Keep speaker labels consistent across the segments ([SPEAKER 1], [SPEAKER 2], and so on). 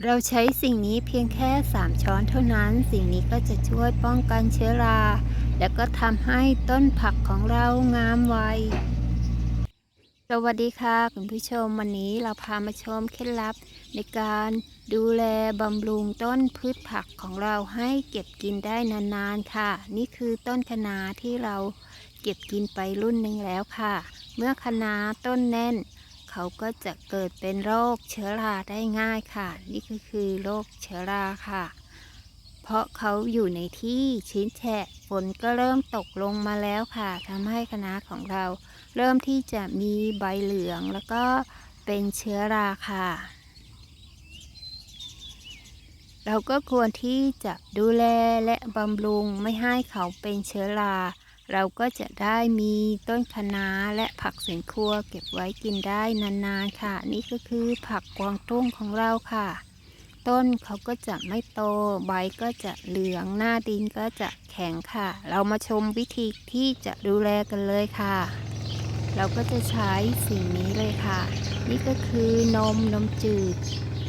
[SPEAKER 1] เราใช้สิ่งนี้เพียงแค่ 3 ช้อนเท่านั้น สิ่งนี้ก็จะช่วยป้องกันเชื้อรา และก็ทำให้ต้นผักของเรางามไวสวัสดีค่ะคุณผู้ชมวันนี้เราพามาชมเคล็ดลับ ในการดูแลบำรุงต้นพืชผักของเราให้เก็บกินได้นานๆค่ะ นี่คือต้นคะน้าที่เราเก็บกินไปรุ่นหนึ่งแล้วค่ะ เมื่อคะน้าต้นแน่น เขาก็จะเกิดเป็นโรคเชื้อราได้ง่ายค่ะ นี่ก็คือโรคเชื้อราค่ะ เพราะเขาอยู่ในที่ชื้นแฉะฝนก็เริ่มตกลงมาแล้วค่ะทำให้คณะของเรา เริ่มที่จะมีใบเหลืองแล้วก็เป็นเชื้อราค่ะ เราก็ควรที่จะดูแลและบำรุงไม่ให้เขาเป็นเชื้อรา เราก็จะได้มีต้นคะน้าและผักสวนครัวเก็บไว้กินได้นานๆค่ะ นี่ก็คือผักกวางตุ้งของเราค่ะ ต้นเขาก็จะไม่โตใบก็จะเหลืองหน้าดินก็จะแข็งค่ะ เรามาชมวิธีที่จะดูแลกันเลยค่ะ เราก็จะใช้สิ่งนี้เลยค่ะ นี่ก็คือนมนมจืด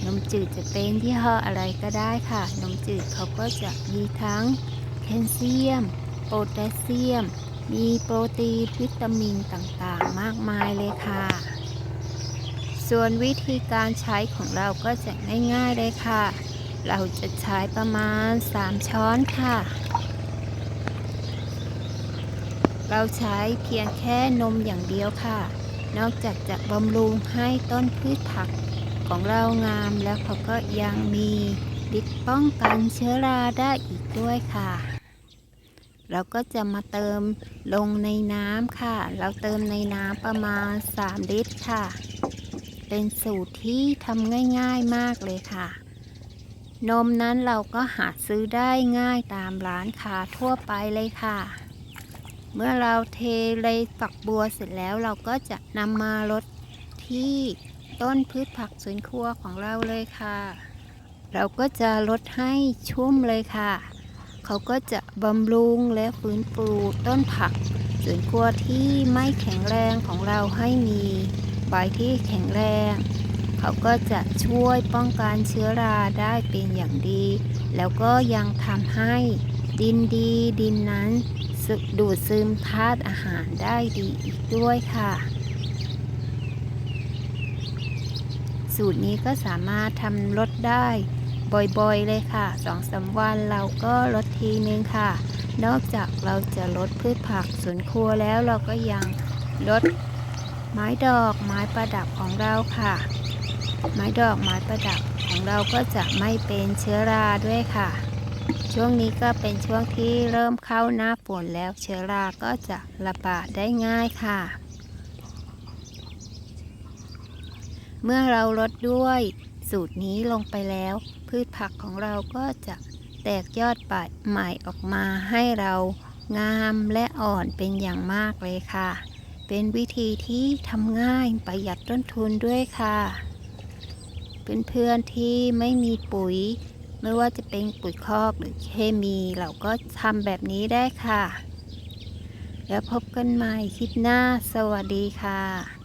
[SPEAKER 1] นมจืดจะเป็นยี่ห้ออะไรก็ได้ค่ะ นมจืดเขาก็จะมีทั้งแคลเซียม โพแทสเซียม มีโปรตีนวิตามินต่างๆ มากมายเลยค่ะ ส่วนวิธีการใช้ของเราก็จะง่ายๆเลยค่ะ เราจะใช้ประมาณ 3 ช้อนค่ะ เราใช้เพียงแค่นมอย่างเดียวค่ะ นอกจากจะบำรุงให้ต้นพืชผักของเรางามแล้วเขาก็ยังมีฤทธิ์ป้องกันเชื้อราได้อีกด้วยค่ะ เราก็จะมาเติมลงในน้ำค่ะ เราเติมในน้ำประมาณ 3 ลิตรค่ะ เป็นสูตรที่ทำง่ายๆมากเลยค่ะ นมนั้นเราก็หาซื้อได้ง่ายตามร้านค้าทั่วไปเลยค่ะ เมื่อเราเทเลยฝักบัวเสร็จแล้วเราก็จะนำมาลดที่ต้นพืชผักสวนครัวของเราเลยค่ะ เราก็จะลดให้ชุ่มเลยค่ะ เขาก็จะบำรุงและฟื้นฟูต้นผักสวนครัวที่ไม่แข็งแรงของเราให้มีใบที่แข็งแรง เขาก็จะช่วยป้องกันเชื้อราได้เป็นอย่างดี แล้วก็ยังทำให้ดินดีดินนั้นดูดซึมธาตุอาหารได้ดีอีกด้วยค่ะ สูตรนี้ก็สามารถทำลดได้ บ่อยๆเลยค่ะสองสามวันเราก็ลดทีนึงค่ะ นอกจากเราจะลดพืชผักสวนครัวแล้วเราก็ยังลดไม้ดอกไม้ประดับของเราค่ะ ไม้ดอกไม้ประดับของเราก็จะไม่เป็นเชื้อราด้วยค่ะ ช่วงนี้ก็เป็นช่วงที่เริ่มเข้าหน้าฝนแล้วเชื้อราก็จะระบาดได้ง่ายค่ะ เมื่อเราลดด้วย สูตรนี้ลงไปแล้ว พืชผักของเราก็จะแตกยอดปัดใหม่ออกมาให้เรางามและอ่อนเป็นอย่างมากเลยค่ะ เป็นวิธีที่ทำง่ายประหยัดต้นทุนด้วยค่ะเพื่อนๆที่ไม่มีปุ๋ย ไม่ว่าจะเป็นปุ๋ยคอกหรือเคมี เราก็ทำแบบนี้ได้ค่ะ แล้วพบกันใหม่คลิปหน้า สวัสดีค่ะ